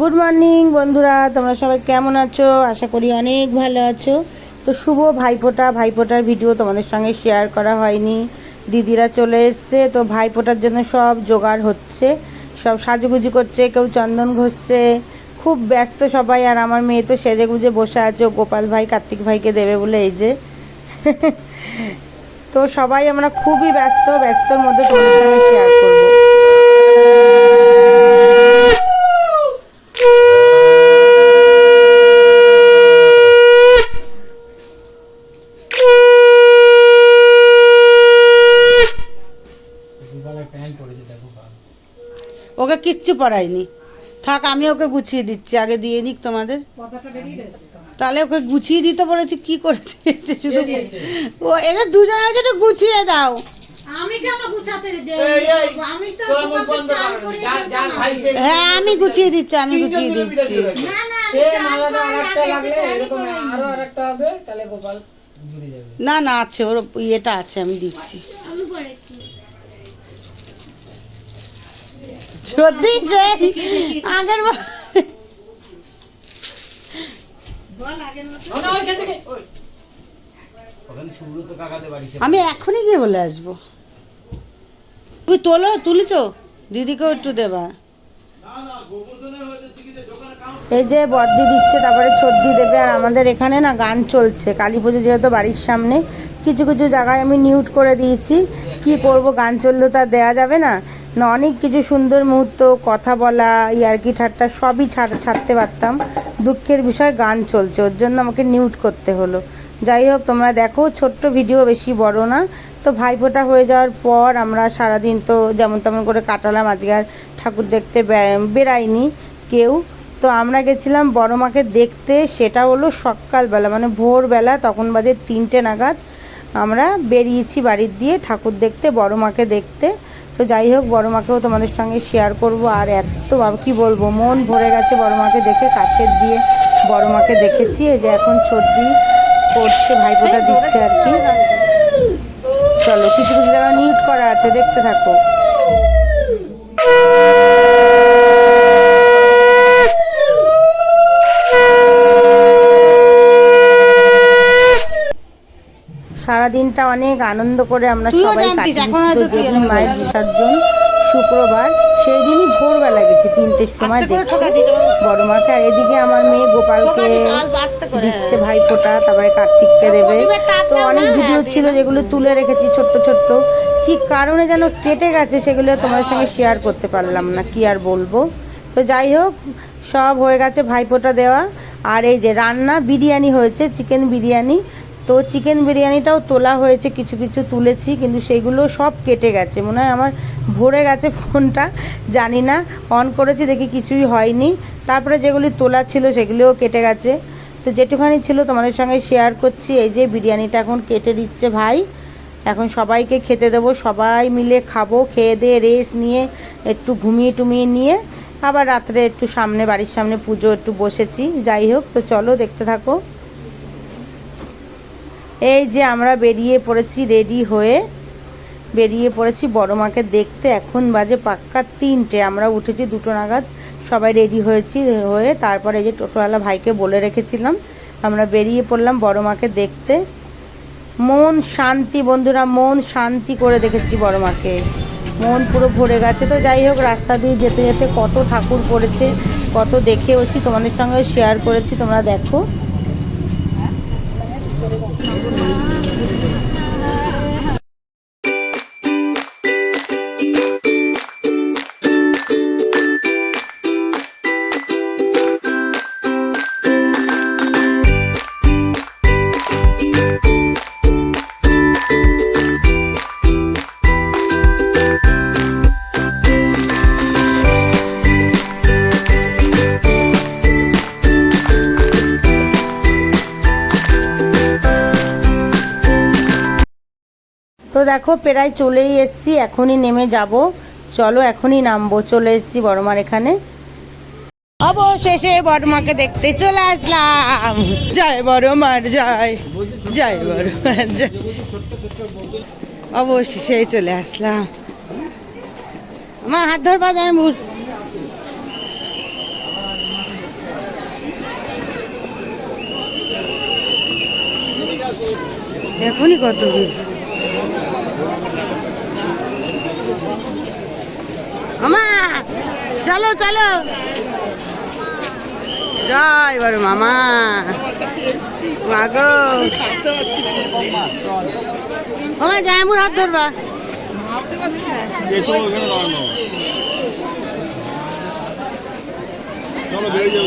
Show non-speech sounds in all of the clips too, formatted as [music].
Good morning বন্ধুরা। তোমরা সবাই কেমন আছো? আশা করি অনেক ভালো আছো। তো শুভ ভাইফোঁটা। ভাইফোঁটার ভিডিও তোমাদের সঙ্গে শেয়ার করা হয়নি। দিদিরা চলে এসছে, তো ভাইফোঁটার জন্য সব জোগাড় হচ্ছে। সব সাজুগুজু করছে, কেউ চন্দন ঘষছে। খুব ব্যস্ত সবাই, আর আমার মেয়ে তো সেজে গুজে বসে আছে। ও গোপাল ভাই, কার্তিক ভাইকে দেবে বলে এই যে। [laughs] তো সবাই আমরা খুবই ব্যস্ত, ব্যস্তর মধ্যে তোমাদের সঙ্গে শেয়ার করব গোপালের প্যান্ট পরেছে দেখো বাবা। ওকে কিচ্ছু পড়াইনি। থাক আমি ওকে গুছিয়ে দিচ্ছি আগে দিয়ে দিক তোমাদের। তাহলে ওকে গুছিয়ে দিতে বলেছি কি করে দিয়েছে শুধু ও এদের দুজন আছে একটু গুছিয়ে দাও। আমি কেন গুছাতে আমি তো হ্যাঁ আমি গুছিয়ে দিচ্ছি আমি গুছিয়ে দিচ্ছি। না না আছে ওর ইয়েটা আছে আমি দিচ্ছি আমি পড়েছি সত্যি সেই আগের বার বল আগের মতো না, না, ওইখান থেকে, ওই। ওখানে কাকাদের বাড়িতে। আমি এখনই গিয়ে বলে আসব। তুই তোলো তুলিছো? দিদিকেও একটু দেবা। এই যে বদ্দি দিচ্ছে তারপরে ছদ্দি দেবে আর আমাদের এখানে না গান চলছে। কালী পুজো যেহেতু বাড়ির সামনে কিছু কিছু জায়গায় আমি নিউট করে দিয়েছি। কি করব গান চললেও তা দেওয়া যাবে না। না, অনেক কিছু সুন্দর মুহূর্ত, কথা বলা, ইয়ার্কি ঠাট্টা, সবই ছাড়, ছাড়তে পারতাম। দুঃখের বিষয়, গান চলছে, ওর জন্য আমাকে নিউট করতে হলো। যাই হোক, তোমরা দেখো, ছোট্ট ভিডিও বেশি বড় না। তো ভাইফোঁটা হয়ে যাওয়ার পর আমরা সারাদিন তো যেমন তেমন করে কাটালাম, আজকে আর ঠাকুর দেখতে বেরাইনি কেউ। তো আমরা গেছিলাম বড় মাকে দেখতে, সেটা হলো সকালবেলা মানে ভোরবেলা, তখন বাজে তিনটে নাগাদ। আমরা বেরিয়েছি বাড়ির দিয়ে ঠাকুর দেখতে বড় মাকে দেখতে। তো যাই হোক, বড় মাকেও তোমাদের সঙ্গে শেয়ার করব। আর এত বাবা কি বলব, মন ভরে গেছে বড় মাকে দেখে, কাছের দিয়ে বড় মাকে দেখেছি। এই যে এখন সর্দি করছে ভাইপোটা দিচ্ছে আর কি। চলো, কিছু কিছু জায়গা নিউট করা আছে, দেখতে থাকো। সারাদিনটা অনেক আনন্দ করে আমরা সবাই কাটিয়েছি যেদিন মায়ের। বিসর্জন শুক্রবার সেই দিনই ভোরবেলা গেছি তিনটের সময় দেখতে। বড় মাকে আর এদিকে আমার মেয়ে গোপালকে দিচ্ছে ভাই ফোঁটা তারপরে কার্তিককে দেবে। তো অনেক ভিডিও হ্যাঁ, ছিল যেগুলো তুলে রেখেছি ছোট্ট ছোট্ট। কি কারণে যেন কেটে গেছে সেগুলো তোমাদের সঙ্গে শেয়ার করতে পারলাম না কি আর বলব? তো যাই হোক সব হয়ে গেছে ভাইফোঁটা দেওয়া। আর এই যে রান্না বিরিয়ানি হয়েছে চিকেন বিরিয়ানি। তো চিকেন বিরিয়ানিটাও তোলা হয়েছে, কিছু কিছু তুলেছি, কিন্তু সেগুলো সব কেটে গেছে। মনে হয় আমার ভরে গেছে ফোনটা, জানি না। অন করেছি, দেখি কিছুই হয়নি। তারপরে যেগুলি তোলা ছিল, সেগুলোও কেটে গেছে। তো যেটুখানি ছিল তোমাদের সঙ্গে শেয়ার করছি। এই যে বিরিয়ানিটা এখন কেটে দিচ্ছে ভাই। এখন সবাইকে খেতে দেবো। সবাই মিলে খাব, খেয়ে দিয়ে রেস্ট নিয়ে, একটু ঘুমিয়ে টুমিয়ে নিয়ে। আবার রাত্রে একটু সামনে, বাড়ির সামনে পুজো একটু বসেছি। যাই হোক, তো চলো দেখতে থাকো। এই যে আমরা বেরিয়ে পড়েছি রেডি হয়ে বেরিয়ে পড়েছি বড় মাকে দেখতে। এখন বাজে পাক্কা তিনটে, আমরা উঠেছি দুটো নাগাদ, সবাই রেডি হয়েছি, হয়ে তারপরে এই যে টোটোওয়ালা ভাইকে বলে রেখেছিলাম, আমরা বেরিয়ে পড়লাম বড় মাকে দেখতে। মন শান্তি বন্ধুরা, মন শান্তি করে দেখেছি বড় মাকে। মন পুরো ভরে গেছে। তো যাই হোক, রাস্তা দিয়ে যেতে যেতে কত ঠাকুর পড়েছে, কত দেখেওছি, তোমাদের সঙ্গে শেয়ার করেছি, তোমরা দেখো। তো দেখো, প্রায় চলেই এসছি, এখনই নেমে যাব। চলো, এখনই নামবো, চলে এসছি বড়মার এখানে। অবশেষে বড়মাকে দেখতে চলে আসলাম। জয় বড়মার, জয় জয় বড়মার, জয়। অবশেষে চলে আসলাম। মা, হাত ধরবা যায় মুর এখনই কত ভিড় মামা, চলো চলো। জয় বড় মামা। মাগো মামা যায় আমার হাত ধরবা। চলো বেরিয়ে যাও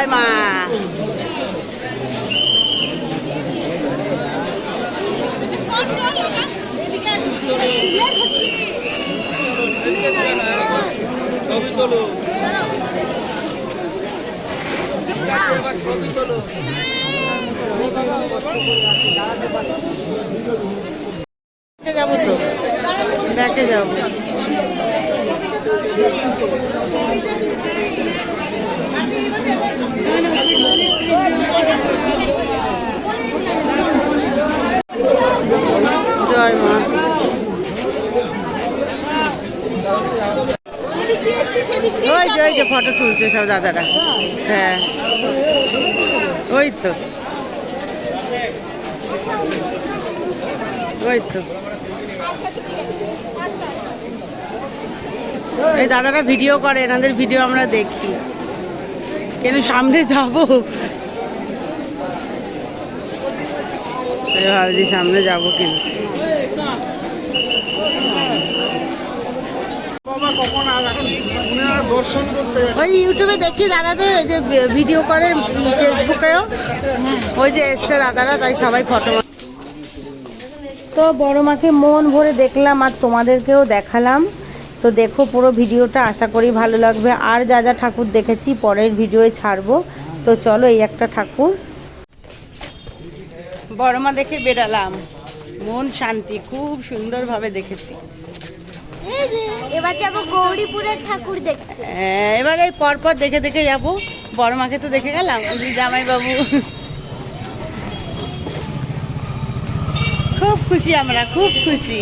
জয় মা যাব তো ব্যাকে যাব জয় মা। ওই যে ওই যে ফটো তুলছে সব দাদারা। হ্যাঁ। ওই তো। ওই তো। এই দাদারা ভিডিও করে, এনাদের ভিডিও আমরা দেখি। কিন্তু সামনে যাব। ভাবছি সামনে যাব করতে ওই ইউটিউবে দেখি দাদাদের ওই যে ভিডিও করে ফেসবুকেও। ওই যে এসছে দাদারা তাই সবাই ফটো তো বড় মাকে মন ভরে দেখলাম আর তোমাদেরকেও দেখালাম। তো দেখো পুরো ভিডিওটা আশা করি ভালো লাগবে। আর যা যা ঠাকুর দেখেছি পরের ভিডিওয়ে ছাড়বো। তো চলো এই একটা ঠাকুর। বড় মা দেখে বেরালাম মন শান্তি খুব সুন্দরভাবে দেখেছি। এবার যাব গৌরীপুরের ঠাকুর দেখতে। হ্যাঁ, এবার এই পরপর দেখে দেখে যাব। বড় মাকে তো দেখে গেলাম জামাই বাবু খুব খুশি আমরা খুব খুশি।